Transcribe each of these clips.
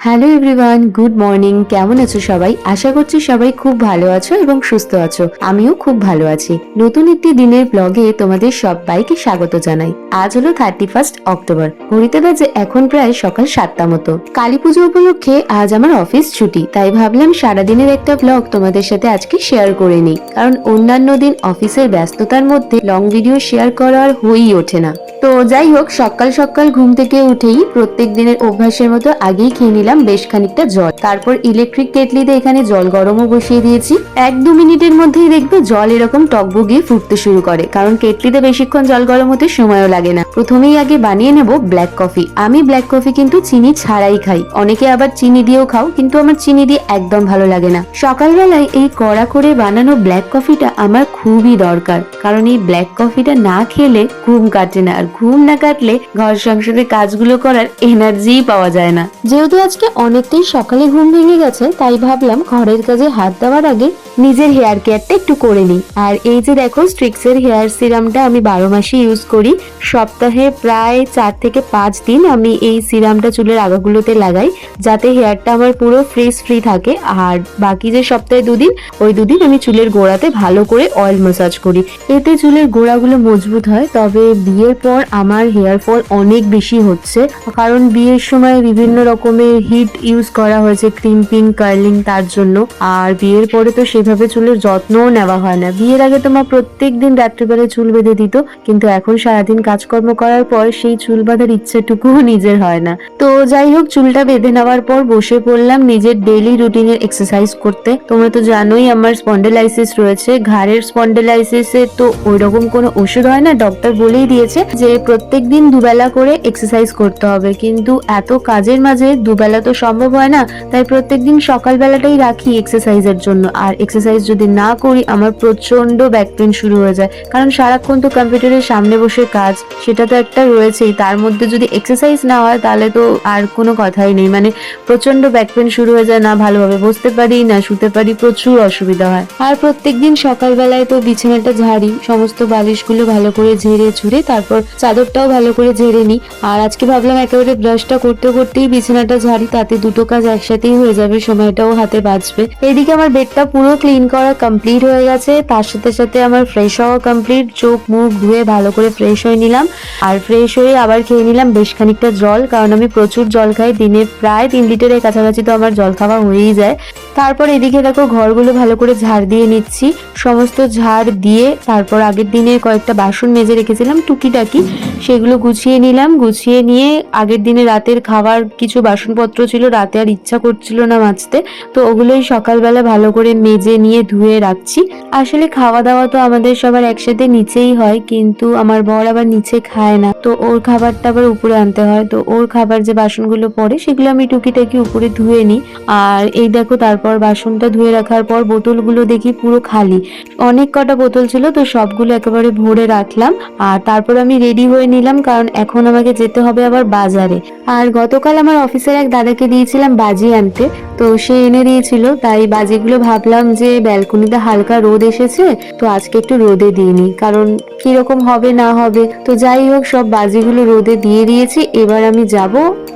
Hello everyone, good morning. কেমন আছো সবাই? আশা করছি সবাই খুব ভালো আছো এবং সুস্থ আছো। আমিও খুব ভালো আছি। নতুন একটি দিনের ব্লগে তোমাদের সবাইকে স্বাগত জানাই। আজ হলো থার্টি ফার্স্ট অক্টোবর ঘড়িতে বাজে এখন প্রায় সকাল সাতটা মতো। কালী পুজো উপলক্ষে আজ আমার অফিস ছুটি। তাই ভাবলাম সারাদিনের একটা ব্লগ তোমাদের সাথে আজকে শেয়ার করে নিই। কারণ অন্যান্য দিন অফিসের ব্যস্ততার মধ্যে লং ভিডিও শেয়ার করা হয়েই ওঠে না। তো যাই হোক, সকাল সকাল ঘুম থেকে উঠেই প্রত্যেক দিনের অভ্যাসের মতো আগেই খেয়ে নিলাম। বেশ খানিকটা জল। তারপর ইলেকট্রিক কেটলিতে এখানে জল গরমও বসিয়ে দিয়েছি। এক দু মিনিটের মধ্যেই দেখবে জল এরকম টকবগিয়ে ফুটতে শুরু করে, কারণ কেটলিতে বেশিক্ষণ জল গরম হতে সময়ও লাগে না। প্রথমেই আগে বানিয়ে নেব ব্ল্যাক কফি আমি ব্ল্যাক কফি কিন্তু চিনি ছাড়াই খাই। অনেকে আবার চিনি দিয়েও খাও, কিন্তু আমার চিনি দিয়ে একদম ভালো লাগে না। সকালবেলায় এই কড়া করে বানানো ব্ল্যাক কফিটা আমার খুবই দরকার, কারণ এই ব্ল্যাক কফিটা না খেলে ঘুম কাটে না। আর ঘুম না কাটলে ঘর সংসারের কাজগুলো করার এনার্জিই পাওয়া যায় না। যেহেতু আজকে অনেকটাই সকালে ঘুম ভেঙে গেছে, তাই ভাবলাম ঘরের কাজে হাত দেওয়ার আগে নিজের হেয়ার কেয়ারটা একটু করে নিই। আর এই যে দেখো স্ট্রিক্সের হেয়ার সিরামটা আমি বারো মাসে ইউজ করি। সপ্তাহে প্রায় চার থেকে পাঁচ দিন আমি এই সিরামটা চুলের আগাগুলোতে লাগাই, যাতে হেয়ারটা আমার পুরো ফ্রিজ ফ্রি থাকে। আর বাকি যে সপ্তাহে দুদিন, ওই দুদিন আমি চুলের গোড়াতে ভালো করে অয়েল ম্যাসাজ করি। এতে চুলের গোড়াগুলো মজবুত হয়, তবে বিয়ের পর আমার হেয়ার ফল অনেক বেশি হচ্ছে। কারণ বিয়ের সময় বিভিন্ন রকমের হিট ইউজ করা হয়েছে ক্রিম্পিং কার্লিং তার জন্য। আর বিয়ের পরে তো সেভাবে চুলের যত্নও নেওয়া হয় না। বিয়ের আগে তোমার প্রত্যেক দিন রাত্রিবেলায় চুল বেঁধে দিত, কিন্তু এখন সারাদিন কাজকর্ম করার পর সেই চুল বাঁধার ইচ্ছেটুকুও নিজের হয় না। তো যাই হোক, চুলটা বেঁধে নেওয়ার পর বসে পড়লাম নিজের ডেইলি রুটিনের এক্সারসাইজ করতে। তোমরা তো জানোই আমার স্পন্ডেলাইসিস রয়েছে। ঘাড়ের স্পন্ডেলাইসিসে তো ওইরকম কোনো ওষুধ হয় না ডক্টর বলেই দিয়েছে যে প্রত্যেক দিন দুবেলা করে এক্সারসাইজ করতে হবে। কিন্তু এত কাজের মাঝে দুবেলা তো সম্ভব হয় না। তাই প্রত্যেক দিন সকালবেলাটাই রাখি এক্সারসাইজের জন্য। আর এক্সারসাইজ যদি না করি, আমার প্রচণ্ড ব্যাক পেন শুরু হয়ে যায়। কারণ সারাক্ষণ তো কম্পিউটারের সামনে বসে কাজ, সেটা তো একটা রয়েছেই। তার মধ্যে যদি এক্সারসাইজ না হয়, তাহলে তো আর কোনো কথাই নেই। মানে প্রচণ্ড ব্যাক পেন শুরু হয়ে যায় না ভালোভাবে। বসতে পারি না, শুতে পারি, প্রচুর অসুবিধা হয়। আর প্রত্যেকদিন সকালবেলায় তো বিছানাটা ঝাড়ি, সমস্ত বালিশগুলো ভালো করে ঝেড়ে ঝুড়ে তারপর চাদরটাও ভালো করে ঝেড়ে নিই। আর আজকে ভাবলাম একেবারে ব্রাশটা করতে করতেই বিছানাটা ঝাড়ি। তাতে দুটো কাজ একসাথেই হয়ে যাবে, সময়টাও হাতে বাঁচবে। এদিকে আমার বেডটা পুরো ক্লিন করা কমপ্লিট হয়ে গেছে, তার সাথে সাথে আমার ফ্রেশ হওয়া কমপ্লিট চোখ মুখ ধুয়ে ভালো করে ফ্রেশ হয়ে নিলাম। আর ফ্রেশ হয়ে আবার খেয়ে নিলাম বেশ খানিকটা জল, কারণ আমি প্রচুর জল খাই, দিনে প্রায় তিন লিটারের কাছাকাছি তো আমার জল খাওয়া হয়েই যায়। তারপর এদিকে দেখো ঘরগুলো ভালো করে ঝাড় দিয়ে নিচ্ছি। সমস্ত ঝাড় দিয়ে তারপর আগের দিনে কয়েকটা বাসন মেজে রেখেছিলাম, টুকিটাকি। সেগুলো গুছিয়ে নিলাম, গুছিয়ে নিয়ে আগের দিনে রাতের খাবার কিছু বাসনপত্র ছিল, রাতে আর ইচ্ছা করছিল না মাজতে। তো ওগুলোই সকালবেলা ভালো করে মেজে নিয়ে ধুয়ে রাখছি। আসলে খাওয়া দাওয়া তো আমাদের সবার একসাথে নিচেই হয়, কিন্তু আমার বর আবার নিচে খায় না। তো ওর খাবারটা আবার উপরে আনতে হয়। তো ওর খাবার যে বাসনগুলো পড়ে, সেগুলো আমি টুকিটাকি উপরে ধুয়ে নিই। আর এই দেখো তারপর বাসনটা ধুয়ে রাখার পর বোতলগুলো দেখি পুরো খালি। অনেক কটা বোতল ছিল, তো সবগুলো একেবারে ভরে রাখলাম। আর তারপর আমি রেডি হয়ে নিলাম, কারণ এখন আমাকে যেতে হবে আবার বাজারে। আর গতকাল আমার অফিসের এক দাদাকে দিয়েছিলাম বাজি আনতে। তো সে এনে দিয়েছিল। তাই বাজিগুলো ভাবলাম যে ব্যালকনিতে হালকা রোদ এসেছে, তো আজকে একটু রোদে দিইনি। কারণ কীরকম হবে না হবে। তো যাই হোক, সব বাজিগুলো রোদে দিয়ে দিয়েছি। এবার আমি যাব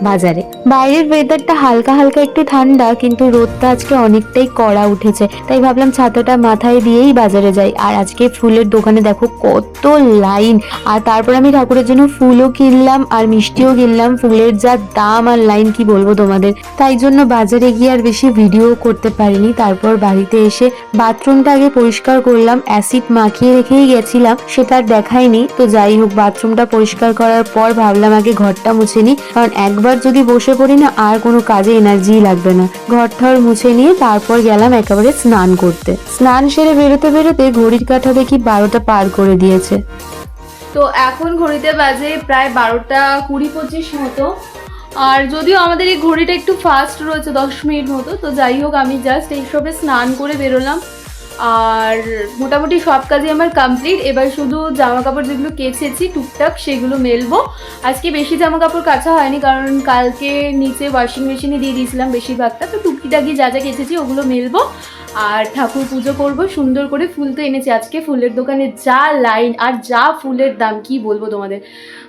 বাজারে। বাইরের ওয়েদারটা হালকা হালকা একটু ঠান্ডা, কিন্তু রোদটা আজকে অনেকটাই কড়া উঠেছে। তাই ভাবলাম ছাতাটা মাথায় দিয়েই বাজারে যাই। আর আজকে ফুলের দোকানে দেখো কত লাইন আর তারপর আমি ঠাকুরের জন্য ফুলও কিনলাম, আর মিষ্টিও কিনলাম। ফুলের যা দাম আর লাইন কি বলব তোমাদের? তাই জন্য বাজারে গিয়ে আর বেশি ভিডিও করতে পারিনি। তারপর বাড়িতে এসে বাথরুমটা আগে পরিষ্কার করলাম অ্যাসিড মাখিয়ে রেখেই গেছিলাম, সেটা আর দেখাইনি তো যাই হোক, বাথরুমটা পরিষ্কার করার পর ভাবলাম আগে ঘরটা মুছে নিই, কারণ একবার যদি বসে পড়ি না, আর কোনো কাজে এনার্জি লাগবে না। ঘর ঠর মুছে নিয়ে তারপর গেলাম একেবারে স্নান করতে। স্নান সেরে বেরোতে বেরোতে ঘড়ির কাঁটা দেখি বারোটা পার করে দিয়েছে। তো এখন ঘড়িতে বাজে প্রায় বারোটা কুড়ি পঁচিশ মতো। আর যদিও আমাদের এই ঘড়িটা একটু ফাস্ট রয়েছে, দশ মিনিট মতো, তো যাই হোক, আমি জাস্ট এইসবে স্নান করে বেরোলাম। আর মোটামুটি সব কাজই আমার কমপ্লিট এবার শুধু জামা কাপড় যেগুলো কেচেছি টুকটাক, সেগুলো মেলবো। আজকে বেশি জামা কাপড় কাচা হয়নি, কারণ কালকে নিচে ওয়াশিং মেশিনে দিয়ে দিয়েছিলাম বেশিরভাগটা। তো টুকিটাকি যা যা কেচেছি, ওগুলো মেলবো। আর ঠাকুর পুজো করব, সুন্দর করে ফুল তো এনেছি আজকে, ফুলের দোকানে যা লাইন আর যা ফুলের দাম, কি বলব তোমাদের?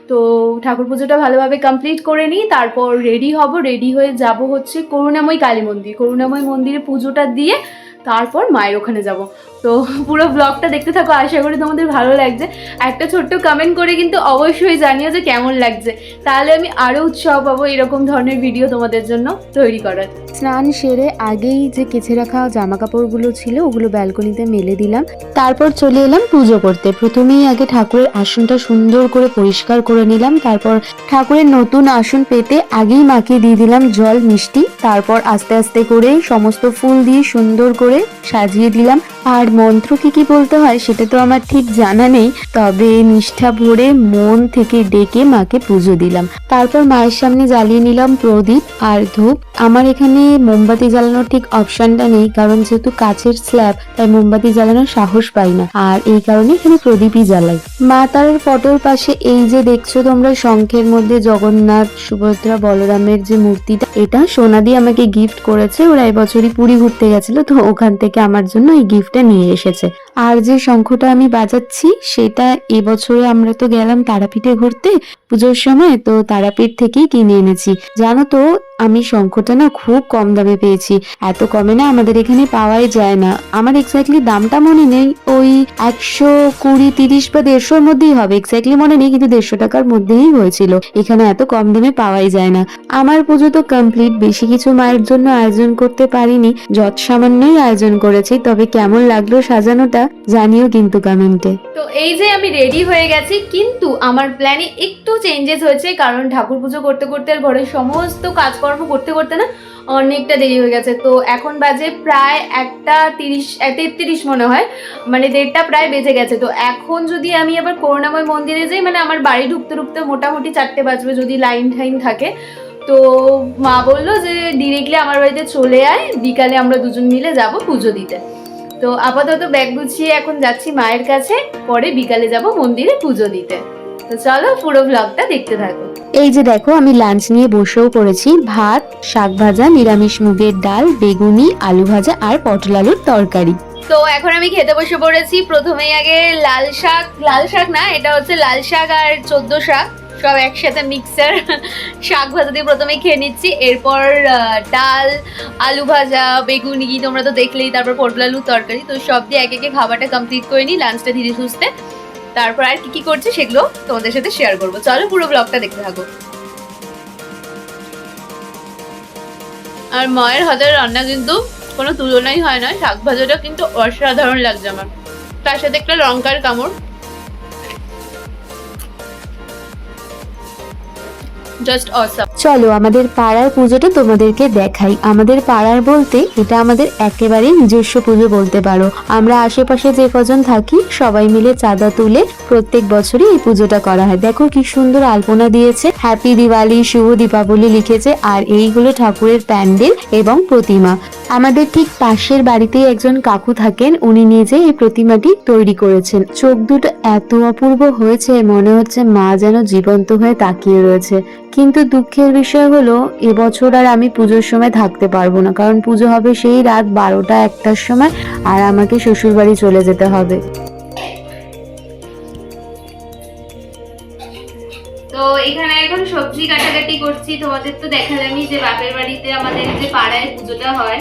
তো ঠাকুর পুজোটা ভালোভাবে কমপ্লিট করে নিই, তারপর রেডি হব রেডি হয়ে যাব হচ্ছে করুণাময় কালী মন্দির। করুণাময় মন্দিরে পুজোটা দিয়ে তারপর মায়ের ওখানে যাব। তো পুরো ব্লগটা দেখতে থাকো, আশা করি তোমাদের ভালো লাগছে। একটা ছোট্ট কমেন্ট করে কিন্তু অবশ্যই জানিও যে কেমন লাগছে। তাহলে আমি আরও উৎসাহ পাবো এরকম ধরনের ভিডিও তোমাদের জন্য তৈরি করার। স্নান সেরে আগেই যে কেচে রাখা জামা কাপড়গুলো ছিল, ওগুলো ব্যালকনিতে মেলে দিলাম। তারপর চলে এলাম পুজো করতে। প্রথমেই আগে ঠাকুরের আসনটা সুন্দর করে পরিষ্কার করে নিলাম। তারপর ঠাকুরের নতুন আসন পেতে আগেই মাকে দিয়ে দিলাম জল, মিষ্টি। তারপর আস্তে আস্তে করে সমস্ত ফুল দিয়ে সুন্দর করে সাজিয়ে দিলাম। আর মন্ত্র কি কি বলতে হয় সেটা তো আমার ঠিক জানা নেই। তবে নিষ্ঠা ভরে মন থেকে ডেকে মাকে পুজো দিলাম। তারপর মায়ের সামনে জ্বালিয়ে নিলাম প্রদীপ আর ধূপ। আমার এখানে মোমবাতি জ্বালানোর ঠিক অপশনটা নেই, কারণ যেহেতু কাছের স্ল্যাব তাই মোমবাতি জ্বালানোর সাহস পাই না। আর এই কারণে এখানে প্রদীপই জ্বালাই। মা তারার ফটোর পাশে এই যে দেখছ তোমরা শঙ্খের মধ্যে জগন্নাথ, সুভদ্রা, বলরামের যে মূর্তিটা, এটা সোনা দিয়ে আমাকে গিফট করেছে। ওরা এবছরই পুরী ঘুরতে গেছিল, তো ওখান থেকে আমার জন্য এই গিফটটা নিয়ে এসেছে। আর যে শঙ্খটা আমি বাজাচ্ছি, সেটা এবছরে আমরা তো গেলাম তারাপীঠে ঘুরতে, পুজোর সময় তো তারাপীঠ থেকেই কিনে এনেছি। জানো তো, আমি শঙ্খটা না খুব কম দামে পেয়েছি। এত কমে না আমাদের এখানে পাওয়াই যায় না। আমার এক্স্যাক্টলি দামটা মনে নেই, ওই একশো কুড়ি, তিরিশ বা দেড়শোর মধ্যেই হবে। এক্স্যাক্টলি মনে নেই, কিন্তু দেড়শো টাকার মধ্যেই হয়েছিল। এখানে এত কম দামে পাওয়াই যায় না। আমার পুজো তো কমপ্লিট বেশি কিছু মায়ের জন্য আয়োজন করতে পারিনি। যৎ সামান্যই আয়োজন করেছি, তবে কেমন লাগল সাজানোটা জানিও কিন্তু কমেন্টে তো এই যে আমি রেডি হয়ে গেছি, কিন্তু আমার প্ল্যানে একটু চেঞ্জেস হয়েছে, কারণ ঠাকুর পুজো করতে করতে আর ঘরের সমস্ত কাজকর্ম করতে করতে না অনেকটা দেরি হয়ে গেছে। তো এখন বাজে প্রায় একটা তিরিশ তেত্রিশ মনে হয় মানে দেড়টা প্রায় বেজে গেছে। তো এখন যদি আমি আবার করুণাময় মন্দিরে যাই মানে আমার বাড়ি ঢুকতে ঢুকতে মোটামুটি চারটে বাজবে যদি লাইন টাইন থাকে। তো মা বলল যে ডিরেক্টলি আমার বাড়িতে চলে আয়, বিকালে আমরা দুজন মিলে যাব পুজো দিতে। তো আপাতত ব্যাগ গুছিয়ে এখন যাচ্ছি মায়ের কাছে। পরে বিকালে যাব মন্দিরে পুজো দিতে। তো চলো পুরো ব্লগটা দেখতে থাকো। এই যে দেখো আমি লাঞ্চ নিয়ে বসেও পড়েছি। ভাত শাক ভাজা নিরামিষ মুগের ডাল বেগুনি আলু ভাজা আর পটল আলুর তরকারি। তো এখন আমি খেতে বসে পড়েছি। প্রথমেই আগে লাল শাক। লাল শাক না এটা হচ্ছে লাল শাক আর চোদ্দ শাক। সব একসাথে মিক্সার শাক ভাজা দিয়ে প্রথমে খেয়ে নিচ্ছি। এরপর ডাল, আলু ভাজা, বেগুনি তোমরা তো দেখলেই, তারপর পটল আলুর তরকারি। তো সব দিয়ে একে একে খাবারটা কমপ্লিট করে নিই লাঞ্চটা ধীরে সুস্থে। তারপর আর কি কি করছি সেগুলো তোমাদের সাথে শেয়ার করব। চলো পুরো ব্লগটা দেখতে থাকো। আর মায়ের হাতের রান্না কিন্তু কোনো তুলনাই হয় না। শাক ভাজাটা কিন্তু অসাধারণ লাগছে আমার। তার সাথে একটা লঙ্কার কামড়। জাস্ট অসাম চলো আমাদের পাড়ার পুজোটা তোমাদেরকে দেখাই। আমাদের পাড়ার বলতে এটা আমাদের একেবারে নিজস্ব পুজো বলতে পারো। আমরা আশেপাশে যে কজন থাকি, সবাই মিলে চাঁদা তুলে প্রত্যেক বছরই এই পুজোটা করা হয়। দেখো কি সুন্দর আলপনা দিয়েছে। হ্যাপি দিওয়ালি শুভ দীপাবলি লিখেছে। আর এইগুলো ঠাকুরের প্যান্ডেল এবং প্রতিমা। আমাদের ঠিক পাশের বাড়িতেই একজন কাকু থাকেন। উনি নিজে এই প্রতিমাটি তৈরি করেছেন। চোখ দুটো এত অপূর্ব হয়েছে, মনে হচ্ছে মা যেন জীবন্ত হয়ে তাকিয়ে রয়েছে। কিন্তু দুঃখের বিষয় হলো, এবছর আর আমি পুজোর সময় থাকতে পারব না, কারণ পুজো হবে সেই রাত বারোটা একটার সময়, আর আমাকে শ্বশুরবাড়ি চলে যেতে হবে। তো এখানে এখন সবজি কাটাকাটি করছি। তোমাদের তো দেখালামই যে বাপের বাড়িতে আমাদের যে পাড়ায় পুজোটা হয়।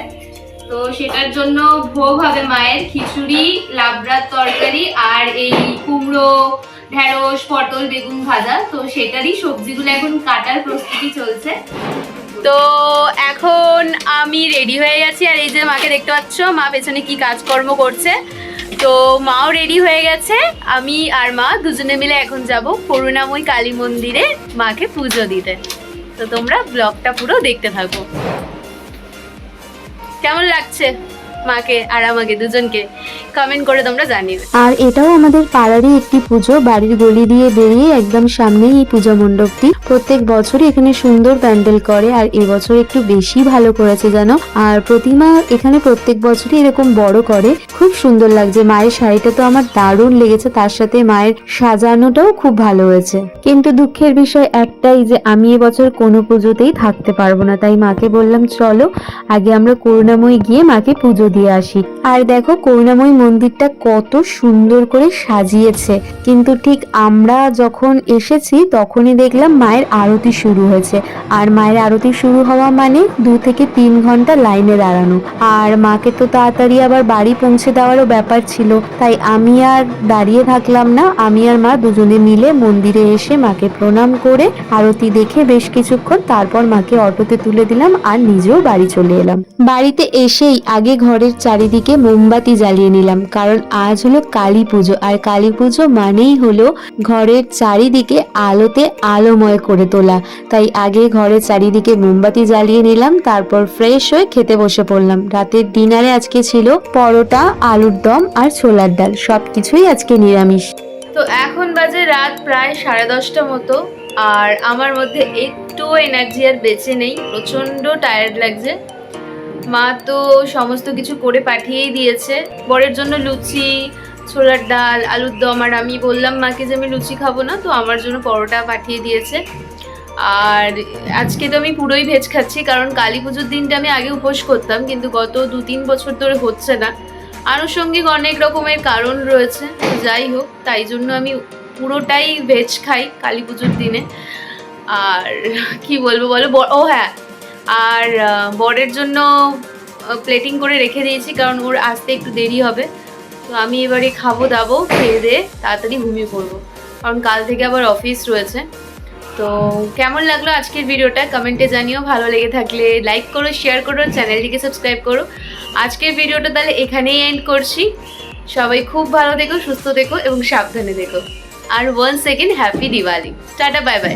তো সেটার জন্য ভোগ হবে মায়ের খিচুড়ি, লাবড়ার তরকারি আর এই কুমড়ো, ঢেঁড়স, পটল, বেগুন ভাজা। তো সেটারই সবজিগুলো এখন কাটার প্রস্তুতি চলছে। তো এখন আমি রেডি হয়ে গেছি আর এই যে মাকে দেখতে পাচ্ছ, মা পেছনে কি কাজকর্ম করছে। তো মাও রেডি হয়ে গেছে। আমি আর মা দুজনে মিলে এখন যাব করুণাময় কালী মন্দিরে মাকে পুজো দিতে। তো তোমরা ব্লগটা পুরো দেখতে থাকো। কেমন লাগছে মাকে আর আমাকে দুজনকে? কমেন্ট করে তোমরা জানিবে আর এটাও আমাদের পাড়ারই একটি পুজো, বাড়ির গলি দিয়ে বেরিয়ে একদম সামনেই এই পুজো মণ্ডপটি। প্রত্যেক বছরই এখানে সুন্দর প্যান্ডেল করে, আর এবছর একটু বেশি ভালো করেছে জানো। আর প্রতিমা এখানে প্রত্যেক বছরই এরকম বড় করে, খুব সুন্দর লাগছে। মায়ের শাড়িটা তো আমার দারুণ লেগেছে, তার সাথে মায়ের সাজানোটাও খুব ভালো হয়েছে। কিন্তু দুঃখের বিষয় একটাই যে, আমি এবছর কোনো পুজোতেই থাকতে পারব না। তাই মাকে বললাম, চলো, আগে আমরা করুণাময়ী গিয়ে মাকে পুজো দিয়ে আসি। আর দেখো, করুণাময়ী মন্দিরটা কত সুন্দর করে সাজিয়েছে। কিন্তু ঠিক আমরা যখন এসেছি, তখনই দেখলাম মায়ের আরতি শুরু হয়েছে। আর মায়ের আরতি শুরু হওয়া মানে দু থেকে তিন ঘণ্টা লাইনে দাঁড়ানো। আর মাকে তো তাড়াতাড়ি আবার বাড়ি পৌঁছে দেওয়ারও ব্যাপার ছিল। তাই আমি আর দাঁড়িয়ে থাকলাম না। আমি আর মা দুজনে মিলে মন্দিরে এসে মাকে প্রণাম করে আরতি দেখে বেশ কিছুক্ষণ তারপর মাকে অটোতে তুলে দিলাম আর নিজেও বাড়ি চলে এলাম। বাড়িতে এসেই আগে ঘরের চারিদিকে মোমবাতি জ্বালিয়ে নিলাম। কারণ আজ হলো কালী পুজো। আর কালী পুজো মানেই হলো ঘরের চারিদিকে আলোতে আলোময় করে তোলা। তাই আগে ঘরের চারিদিকে মোমবাতি জ্বালিয়ে নিলাম, তারপর ফ্রেশ হয়ে খেতে বসে পড়লাম। রাতের ডিনারে আজকে ছিল পরোটা, আলুর দম আর ছোলার ডাল। সবকিছুই আজকে নিরামিষ। তো এখন বাজে রাত প্রায় সাড়ে দশটা মতো। আর আমার মধ্যে একটু এনার্জি আর বেঁচে নেই। প্রচণ্ড টায়ার্ড লাগছে। মা তো সমস্ত কিছু করে পাঠিয়েই দিয়েছে। বরের জন্য লুচি, ছোলার ডাল, আলুর দম, আর আমি বললাম, মাকে যে আমি লুচি খাব না, তো আমার জন্য পরোটা পাঠিয়ে দিয়েছে। আর আজকে তো আমি পুরোই ভেজ খাচ্ছি, কারণ কালী পুজোর দিনটা আমি আগে উপোস করতাম, কিন্তু গত দু তিন বছর ধরে হচ্ছে না। আনুষঙ্গিক অনেক রকমের কারণ রয়েছে, যাই হোক, তাই জন্য আমি পুরোটাই ভেজ খাই কালী পুজোর দিনে। আর কি বলব বলো? ও হ্যাঁ আর বরের জন্য প্লেটিং করে রেখে দিয়েছি, কারণ ওর আসতে একটু দেরি হবে। তো আমি এবারে খাব দাবো, খেয়ে দিয়ে তাড়াতাড়ি ঘুমিয়ে পড়ব। কারণ কাল থেকে আবার অফিস রয়েছে। তো কেমন লাগল আজকের ভিডিওটা কমেন্টে জানিও। ভালো লেগে থাকলে লাইক করো শেয়ার করো চ্যানেলটিকে সাবস্ক্রাইব করো। আজকের ভিডিওটা তাহলে এখানেই এন্ড করছি। সবাই খুব ভালো দেখো সুস্থ দেখো এবং সাবধানে দেখো আর one second happy Diwali tata bye bye